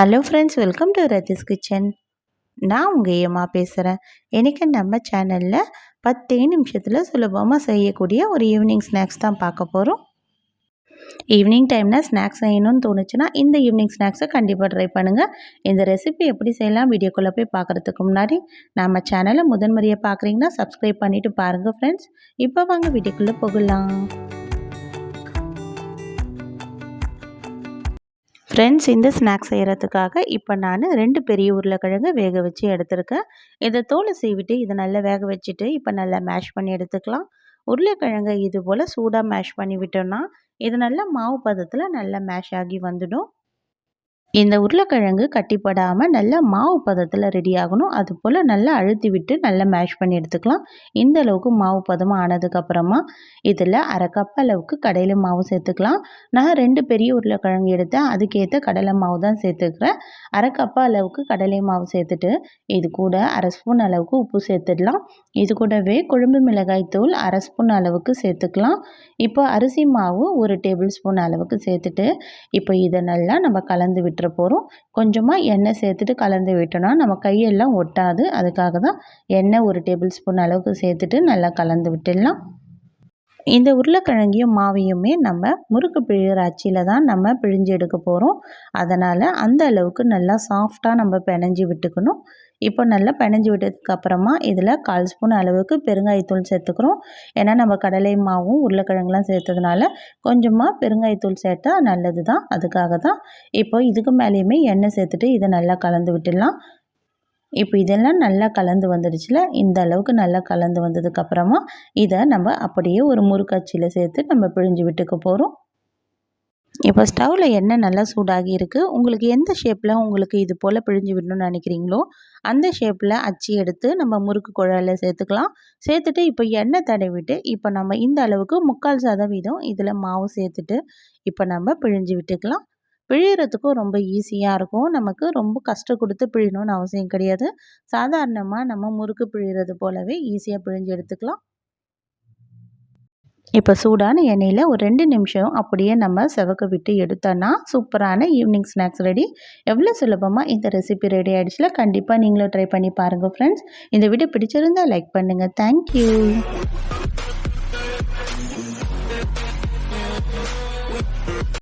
Hello friends welcome to Rathi's kitchen நான் உங்கள் ஏமா பேசுகிறேன் எனக்கு நம்ம சேனலில் பத்தே நிமிஷத்தில் சுலபமாக செய்யக்கூடிய ஒரு ஈவினிங் ஸ்நாக்ஸ் தான் பார்க்க போகிறோம் ஈவினிங் டைமில் ஸ்நாக்ஸ் செய்யணும்னு தோணுச்சுன்னா இந்த ஈவினிங் ஸ்நாக்ஸை கண்டிப்பாக ட்ரை பண்ணுங்கள் இந்த ரெசிபி எப்படி செய்யலாம் வீடியோக்குள்ளே போய் பார்க்குறதுக்கு முன்னாடி நம்ம சேனலை முதன்முறையாக பார்க்குறீங்கன்னா சப்ஸ்கிரைப் பண்ணிவிட்டு பாருங்கள் ஃப்ரெண்ட்ஸ் இப்போ வாங்க வீடியோக்குள்ளே போகலாம். ஃப்ரெண்ட்ஸ் இந்த ஸ்நாக்ஸ் செய்கிறதுக்காக இப்போ நான் ரெண்டு பெரிய உருளைக்கிழங்கு வேக வச்சு எடுத்திருக்கேன். இதை தோலை சீவிட்டு இதை நல்லா வேக வச்சுட்டு இப்போ நல்லா மேஷ் பண்ணி எடுத்துக்கலாம். உருளைக்கிழங்கை இது போல் சூடாக மேஷ் பண்ணி விட்டோம்னா இது நல்லா மாவு பதத்தில் நல்லா மேஷ் ஆகி வந்துடும். இந்த உருளைக்கிழங்கு கட்டிப்படாமல் நல்லா மாவு பதத்தில் ரெடி ஆகணும். அது போல் நல்லா அழுத்தி விட்டு நல்லா மேஷ் பண்ணி எடுத்துக்கலாம். இந்த அளவுக்கு மாவு பதமாக ஆனதுக்கப்புறமா இதில் அரை கப் அளவுக்கு கடையில் மாவு சேர்த்துக்கலாம். நான் ரெண்டு பெரிய உருளைக்கிழங்கு எடுத்தேன். அதுக்கேற்ற கடலை மாவு தான் சேர்த்துக்கிறேன். அரை கப் அளவுக்கு கடலை மாவு சேர்த்துட்டு இது கூட அரை ஸ்பூன் அளவுக்கு உப்பு சேர்த்துடலாம். இது கூடவே குழம்பு மிளகாய் தூள் அரை ஸ்பூன் அளவுக்கு சேர்த்துக்கலாம். இப்போ அரிசி மாவு ஒரு டேபிள் ஸ்பூன் அளவுக்கு சேர்த்துட்டு இப்போ இதை நல்லா நம்ம கலந்து விட்டு விட்டுற போகிறோம் கொஞ்சமாக எண்ணெய் சேர்த்துட்டு கலந்து விட்டோன்னா நம்ம கையெல்லாம் ஒட்டாது. அதுக்காக தான் எண்ணெய் ஒரு டேபிள் ஸ்பூன் அளவுக்கு சேர்த்துட்டு நல்லா கலந்து விட்டுடலாம். இந்த உருளைக்கிழங்கையும் மாவையுமே நம்ம முறுக்கு பிழிகிற அச்சியில் தான் நம்ம பிழிஞ்சு எடுக்க போகிறோம் அதனால் அந்த அளவுக்கு நல்லா சாஃப்டாக நம்ம பிணைஞ்சி விட்டுக்கணும். இப்போ நல்லா பினஞ்சு விட்டதுக்கு அப்புறமா இதில் கால் ஸ்பூன் அளவுக்கு பெருங்காயத்தூள் சேர்த்துக்கிறோம். ஏன்னா நம்ம கடலை மாவும் உருளைக்கிழங்குலாம் சேர்த்ததுனால கொஞ்சமாக பெருங்காயத்தூள் சேர்த்தா நல்லது தான். அதுக்காக தான் இப்போ இதுக்கு மேலேயுமே எண்ணெய் சேர்த்துட்டு இதை நல்லா கலந்து விட்டுடலாம். இப்போ இதெல்லாம் நல்லா கலந்து வந்துடுச்சுல இந்த அளவுக்கு நல்லா கலந்து வந்ததுக்கப்புறமா இதை நம்ம அப்படியே ஒரு முறுக்காட்சியில் சேர்த்து நம்ம பிழிஞ்சு விட்டுக்க போகிறோம். இப்போ ஸ்டவ்வில் எண்ணெய் நல்லா சூடாகி இருக்குது உங்களுக்கு எந்த ஷேப்பில் உங்களுக்கு இது போல் பிழிஞ்சு விடணும்னு நினைக்கிறீங்களோ அந்த ஷேப்பில் அச்சு எடுத்து நம்ம முறுக்கு குழாயில் சேர்த்துக்கலாம். சேர்த்துட்டு இப்போ எண்ணெய் தடவிட்டு இப்போ நம்ம இந்த அளவுக்கு முக்கால் சதவீதம் இதில் மாவு சேர்த்துட்டு இப்போ நம்ம பிழிஞ்சு விட்டுக்கலாம். பிழியறதுக்கும் ரொம்ப ஈஸியாக இருக்கும். நமக்கு ரொம்ப கஷ்டம் கொடுத்து பிழியணும்னு அவசியம் கிடையாது. சாதாரணமாக நம்ம முறுக்கு பிழிகிறது போலவே ஈஸியாக பிழிஞ்சு எடுத்துக்கலாம். இப்போ சூடான எண்ணெயில் ஒரு ரெண்டு நிமிஷம் அப்படியே நம்ம செவக்க விட்டு எடுத்தோன்னா சூப்பரான ஈவினிங் ஸ்நாக்ஸ் ரெடி எவ்வளோ சுலபமாக இந்த ரெசிபி ரெடி ஆகிடுச்சுல கண்டிப்பாக நீங்களும் ட்ரை பண்ணி பாருங்கள் ஃப்ரெண்ட்ஸ் இந்த வீடியோ பிடிச்சிருந்தால் லைக் பண்ணுங்கள் தேங்க்யூ